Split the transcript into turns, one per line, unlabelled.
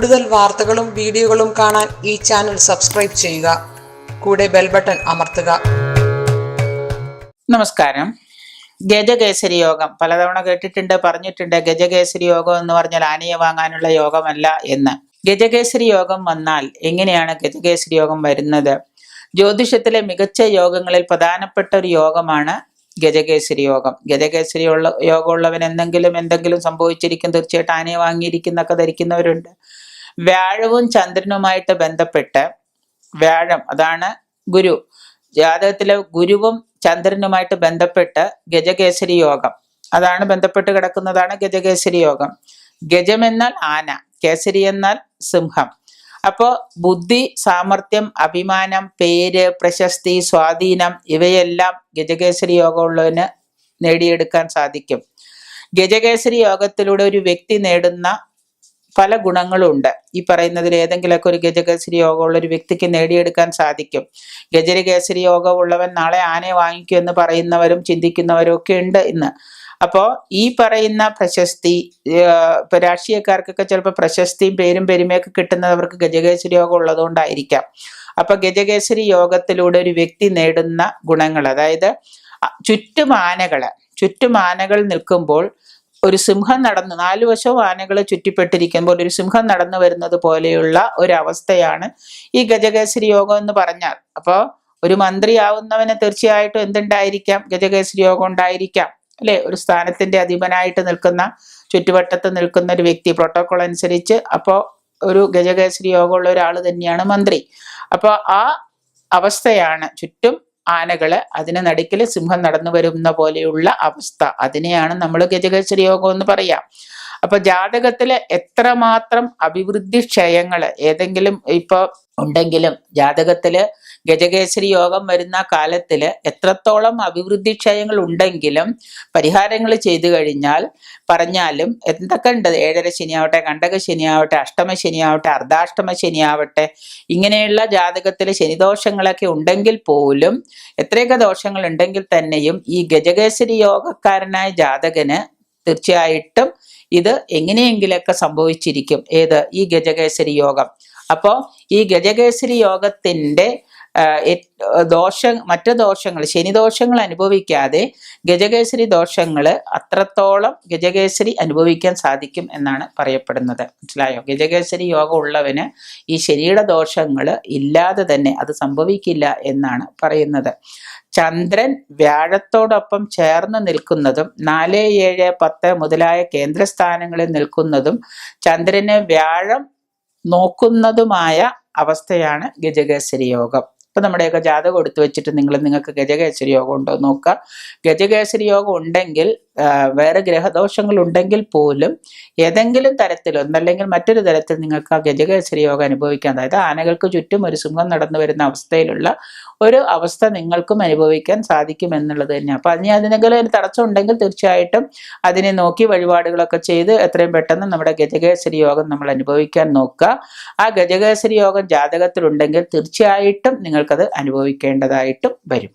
കൂടുതൽ വാർത്തകളും വീഡിയോകളും കാണാൻ ഈ ചാനൽ സബ്സ്ക്രൈബ് ചെയ്യുക. കൂടെ ബെൽ ബട്ടൺ അമർത്തുക.
നമസ്കാരം. ഗജകേസരി യോഗം. പലതവണ കേട്ടിട്ടുണ്ട് പറഞ്ഞിട്ടുണ്ട്. ഗജകേസരി യോഗം എന്ന് പറഞ്ഞാൽ ആനയെ വാങ്ങാനുള്ള യോഗമല്ല എന്ന്. ഗജകേസരി യോഗം വന്നാൽ എങ്ങനെയാണ് ഗജകേസരി യോഗം വരുന്നത്? ജ്യോതിഷത്തിലെ മികച്ച യോഗങ്ങളിൽ പ്രധാനപ്പെട്ട ഒരു യോഗമാണ് ഗജകേസരി യോഗം. ഗജകേസരി ഉള്ള യോഗമുള്ളവൻ എന്തെങ്കിലും എന്തെങ്കിലും സംഭവിച്ചിരിക്കും. തീർച്ചയായിട്ടും ആനയെ വാങ്ങിയിരിക്കുന്നൊക്കെ ധരിക്കുന്നവരുണ്ട്. വ്യാഴവും ചന്ദ്രനുമായിട്ട് ബന്ധപ്പെട്ട് വ്യാഴം അതാണ് ഗുരു. ജാതകത്തിലെ ഗുരുവും ചന്ദ്രനുമായിട്ട് ബന്ധപ്പെട്ട് ഗജകേസരി യോഗം. അതാണ് ബന്ധപ്പെട്ട് കിടക്കുന്നതാണ് ഗജകേസരി യോഗം. ഗജം എന്നാൽ ആന കേസരി എന്നാൽ സിംഹം. അപ്പോ ബുദ്ധി സാമർത്ഥ്യം അഭിമാനം പേര് പ്രശസ്തി സ്വാധീനം ഇവയെല്ലാം ഗജകേസരി യോഗമുള്ളവന് നേടിയെടുക്കാൻ സാധിക്കും. ഗജകേസരി യോഗത്തിലൂടെ ഒരു വ്യക്തി നേടുന്ന പല ഗുണങ്ങളുമുണ്ട് ഈ പറയുന്നതിൽ ഏതെങ്കിലുമൊക്കെ ഒരു ഗജകേസരി യോഗമുള്ള ഒരു വ്യക്തിക്ക് നേടിയെടുക്കാൻ സാധിക്കും. ഗജരകേസരി യോഗമുള്ളവൻ നാളെ ആനയെ വാങ്ങിക്കും എന്ന് പറയുന്നവരും ചിന്തിക്കുന്നവരും ഒക്കെ ഉണ്ട് ഇന്ന്. അപ്പോ ഈ പറയുന്ന പ്രശസ്തി ഇപ്പൊ രാഷ്ട്രീയക്കാർക്കൊക്കെ ചിലപ്പോൾ പ്രശസ്തിയും പേരും പെരുമയൊക്കെ കിട്ടുന്നത് അവർക്ക് ഗജകേസരി യോഗം ഉള്ളതുകൊണ്ടായിരിക്കാം. അപ്പൊ ഗജകേസരി യോഗത്തിലൂടെ ഒരു വ്യക്തി നേടുന്ന ഗുണങ്ങൾ അതായത് ചുറ്റുമാനകൾ ചുറ്റും ആനകൾ ചുറ്റും ആനകൾ നിൽക്കുമ്പോൾ ഒരു സിംഹം നടന്ന് നാലു വശവും ആനകൾ ചുറ്റിപ്പെട്ടിരിക്കുമ്പോൾ ഒരു സിംഹം നടന്നു വരുന്നത് പോലെയുള്ള ഒരു അവസ്ഥയാണ് ഈ ഗജകേസരി യോഗം എന്ന് പറഞ്ഞാൽ. അപ്പോ ഒരു മന്ത്രിയാവുന്നവന് തീർച്ചയായിട്ടും എന്തുണ്ടായിരിക്കാം? ഗജകേസരി യോഗം ഉണ്ടായിരിക്കാം അല്ലെ? ഒരു സ്ഥാനത്തിന്റെ അധിപനായിട്ട് നിൽക്കുന്ന ചുറ്റുവട്ടത്ത് നിൽക്കുന്ന ഒരു വ്യക്തി പ്രോട്ടോകോൾ അനുസരിച്ച്. അപ്പോ ഒരു ഗജകേസരി യോഗമുള്ള ഒരാൾ തന്നെയാണ് മന്ത്രി. അപ്പോൾ ആ അവസ്ഥയാണ് ചുറ്റും ആനകൾ അതിന് നടുക്കിൽ സിംഹം നടന്നു വരുന്ന പോലെയുള്ള അവസ്ഥ. അതിനെയാണ് നമ്മൾ ഗജകേശ്വരി യോഗം എന്ന് പറയാം. അപ്പൊ ജാതകത്തിലെ എത്രമാത്രം അഭിവൃദ്ധി ക്ഷയങ്ങൾ ഏതെങ്കിലും ഇപ്പൊ ഉണ്ടെങ്കിലും ജാതകത്തിൽ ഗജകേസരി യോഗം വരുന്ന കാലത്തിൽ എത്രത്തോളം അഭിവൃദ്ധി ക്ഷയങ്ങൾ ഉണ്ടെങ്കിലും പരിഹാരങ്ങൾ ചെയ്തു കഴിഞ്ഞാൽ പറഞ്ഞാലും എന്തൊക്കെ ഉണ്ട്? ഏഴര ശനിയാവട്ടെ കണ്ടക ശനിയാവട്ടെ അഷ്ടമ ശനിയാവട്ടെ അർദ്ധാഷ്ടമ ശനിയാവട്ടെ ഇങ്ങനെയുള്ള ജാതകത്തിൽ ശനിദോഷങ്ങളൊക്കെ ഉണ്ടെങ്കിൽ പോലും എത്രയൊക്കെ ദോഷങ്ങൾ ഉണ്ടെങ്കിൽ തന്നെയും ഈ ഗജകേസരി യോഗക്കാരനായ ജാതകന് തീർച്ചയായിട്ടും ഇത് എങ്ങനെയെങ്കിലൊക്കെ സംഭവിച്ചിരിക്കും. ഏത്? ഈ ഗജകേസരി യോഗം. അപ്പോ ഈ ഗജകേസരി എറ്റ്- ദോഷ മറ്റു ദോഷങ്ങൾ ശനിദോഷങ്ങൾ അനുഭവിക്കാതെ ഗജകേസരി ദോഷങ്ങൾ അത്രത്തോളം ഗജകേസരി അനുഭവിക്കാൻ സാധിക്കും എന്നാണ് പറയപ്പെടുന്നത്. മനസ്സിലായോ? ഗജകേസരി യോഗം ഉള്ളവന് ഈ ശരീര ദോഷങ്ങൾ ഇല്ലാതെ തന്നെ അത് സംഭവിക്കില്ല എന്നാണ് പറയുന്നത്. ചന്ദ്രൻ വ്യാഴത്തോടൊപ്പം ചേർന്ന് നിൽക്കുന്നതും നാല് ഏഴ് പത്ത് മുതലായ കേന്ദ്രസ്ഥാനങ്ങളിൽ നിൽക്കുന്നതും ചന്ദ്രന് വ്യാഴം നോക്കുന്നതുമായ അവസ്ഥയാണ് ഗജകേസരി യോഗം. ഇപ്പൊ നമ്മുടെയൊക്കെ ജാതകം എടുത്തു വെച്ചിട്ട് നിങ്ങൾ നിങ്ങൾക്ക് ഗജകേസരി യോഗം ഉണ്ടോ നോക്കുക. ഗജകേസരി യോഗം ഉണ്ടെങ്കിൽ വേറെ ഗ്രഹദോഷങ്ങൾ ഉണ്ടെങ്കിൽ പോലും ഏതെങ്കിലും തരത്തിൽ ഒന്നല്ലെങ്കിൽ മറ്റൊരു തരത്തിൽ നിങ്ങൾക്ക് ആ ഗജകേസരി യോഗം അനുഭവിക്കാം. അതായത് ആനകൾക്ക് ചുറ്റും ഒരു സിംഹം നടന്നു വരുന്ന അവസ്ഥയിലുള്ള ഒരു അവസ്ഥ നിങ്ങൾക്കും അനുഭവിക്കാൻ സാധിക്കും എന്നുള്ളത് തന്നെ അപ്പൊ അതിന് അതിനെങ്കിലും ഒരു തടസ്സം ഉണ്ടെങ്കിൽ തീർച്ചയായിട്ടും അതിനെ നോക്കി വഴിപാടുകളൊക്കെ ചെയ്ത് എത്രയും പെട്ടെന്ന് നമ്മുടെ ഗജകേസരി യോഗം നമ്മൾ അനുഭവിക്കാൻ നോക്കുക. ആ ഗജകേസരി യോഗം ജാതകത്തിലുണ്ടെങ്കിൽ തീർച്ചയായിട്ടും നിങ്ങൾക്കത് അനുഭവിക്കേണ്ടതായിട്ടും വരും.